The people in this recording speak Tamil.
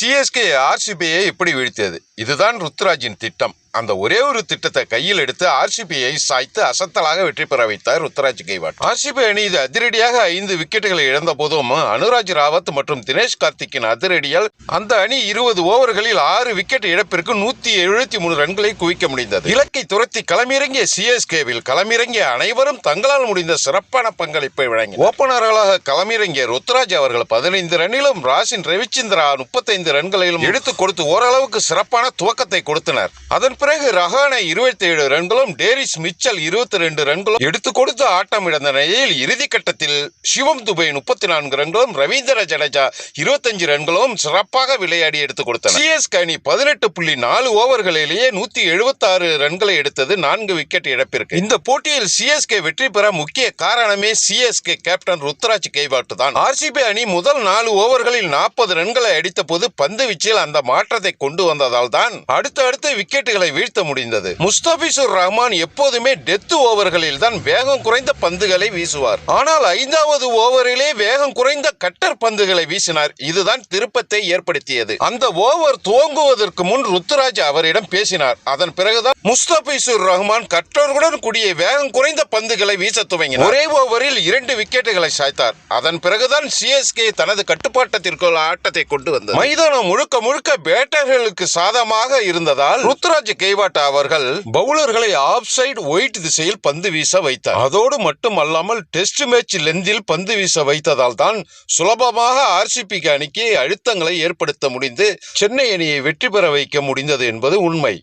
சிஎஸ்கே ஆர்சிபியை எப்படி வீழ்த்தியது. இதுதான் ருத்ராஜின் திட்டம். அந்த ஒரே ஒரு திட்டத்தை கையில் எடுத்து ஆர்சிபியை சாய்த்து அசத்தலாக வெற்றி பெற வைத்தார் ருத்ராஜ் கெய்வாட். ஆர்சிபி அணி இது அதிரடியாக ஐந்து விக்கெட்டுகளை இழந்த போதும் அனுராஜ் ராவத் மற்றும் தினேஷ் கார்த்திக்கின் அதிரடியால் அந்த அணி இருபது ஓவர்களில் ஆறு விக்கெட் இழப்பிற்கு நூத்தி எழுபத்தி மூணு ரன்களை குவிக்க முடிந்தது. இலக்கை துரத்தி களமிறங்கிய சிஎஸ்கேவில் களமிறங்கிய அனைவரும் தங்களால் முடிந்த சிறப்பான பங்களிப்பை வழங்கி ஓபனர்களாக களமிறங்கிய ருத்ராஜ் அவர்கள் பதினைந்து ரன்னிலும் ராசின் ரவிச்சந்திரா முப்பத்தைந்து ரன்களிலும் எடுத்து கொடுத்து ஓரளவுக்கு சிறப்பான துவக்கத்தை கொடுத்தனர். அதன் பிறகு ரஹானே இருபத்தி ஏழு ரன்களும் டேரிஸ் மிச்சல் இருபத்தி ரெண்டு ரன்களும் எடுத்து கொடுத்து ஆட்டம் இழந்த நிலையில் இறுதி கட்டத்தில் சிவம் துபை முப்பத்தி நான்கு ரன்களும் ரவீந்திர ஜடேஜா இருபத்தஞ்சு ரன்களும் சிறப்பாக விளையாடி எடுத்துக் கொடுத்தனர். சிஎஸ்கே அணி பதினெட்டு புள்ளி நாலு ஓவர்களிலேயே நூத்தி எழுபத்தி ஆறு ரன்களை எடுத்தது நான்கு விக்கெட் இழப்பிற்கு. இந்த போட்டியில் சிஎஸ்கே வெற்றி பெற முக்கிய காரணமே சிஎஸ்கே கேப்டன் ருத்ராஜ் கைவாட்டு தான். ஆர்சிபி அணி முதல் நாலு ஓவர்களில் நாற்பது ரன்களை அடித்த போது பந்து வீச்சில் அந்த மாற்றத்தை கொண்டு வந்ததால் தான் அடுத்து விக்கெட்டுகளை வீழ்த்த முடிந்தது. முஸ்தபிசுர் ரஹ்மான் எப்போதுமே டெத் ஓவர்களில் தான் வேகம் குறைந்த பந்துகளை வீசுவார். ஆனால் ஐந்தாவது ஓவரிலே வேகம் குறைந்த கட்டர் பந்துகளை வீசினார். இதுதான் திருப்பத்தை ஏற்படுத்தியது. அந்த ஓவர் துவங்குவதற்கு முன் ருத்துராஜ் அவரிடம் பேசினார். அதன் பிறகுதான் முஸ்தபிசுர் ரஹ்மான் கட்டர்களுடன் கூடிய வேகம் குறைந்த பந்துகளை வீச துவங்கினார். ஒரே ஓவரில் இரண்டு விக்கெட்டுகளை சாய்த்தார். அதன் பிறகுதான் சிஎஸ்கே தனது கட்டுப்பாட்டத்திற்குள் ஆட்டத்தை கொண்டு வந்தது. மைதானம் முழுக்க முழுக்க பேட்டர்களுக்கு சாதமாக இருந்ததால் ருத்ராஜ் கெய்வாட் அவர்கள் பவுலர்களை ஆஃப் சைடு ஒயிட் திசையில் பந்து வீச வைத்தார். அதோடு மட்டுமல்லாமல் டெஸ்ட் மேட்ச் லெந்தில் பந்து வீச வைத்ததால் தான் சுலபமாக ஆர்சிபி அணிக்கு அழுத்தங்களை ஏற்படுத்த முடிந்து சென்னை அணியை வெற்றி பெற வைக்க முடிந்தது என்பது உண்மை.